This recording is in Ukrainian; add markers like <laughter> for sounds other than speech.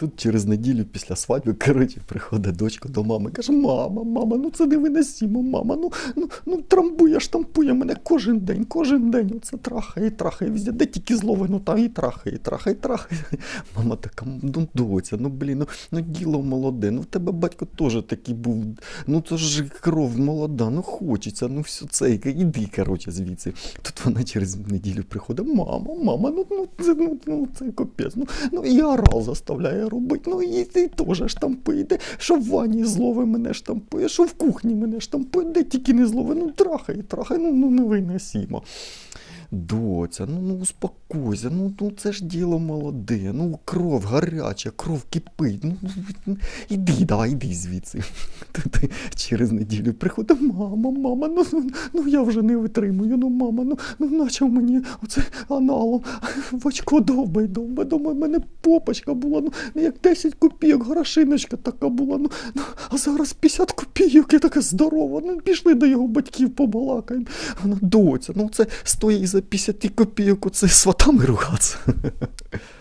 Тут через неділю після свадьби, коротше, приходить дочка до мами, каже: мама, мама, ну це невиносимо, мама, ну, ну, ну трамбує, штампує мене кожен день, кожен день. Оце трахає, трахає везде, де тільки зловить, ну там і трахає, і трахає, і трахає. <laughs> Мама така, ну доця, ну блін, ну, ну діло молоде, ну в тебе батько теж такий був, ну то ж кров молода, ну хочеться, ну все це, іди, коротше, звідси. Тут вона через неділю приходить, мама, мама, ну, ну, це, ну, ну це капець, ну, ну і орал заставляє робити, ну і ти теж штампує, що в ванні злови мене штампує, що в кухні мене штампує, де тільки не злови, ну трахай, трахай, ну, ну не виносімо. Доця, ну, ну успокойся, ну, ну це ж діло молоде, ну кров гаряча, кров кипить. Ну, ну, іди, давай, іди звідси. <laughs> Через неділю приходить, мама, мама, ну, ну, ну я вже не витримую, ну мама, ну, ну наче мені оце аналом в очко довбай, довбай, думаю, в мене попочка була, ну як 10 копійок, грошиночка така була, ну, ну а зараз 50 копійок, я така здорова, ну пішли до його батьків побалакаємо. Вона доця, ну це стоїть за 50 копійок, оце сватами ругатися.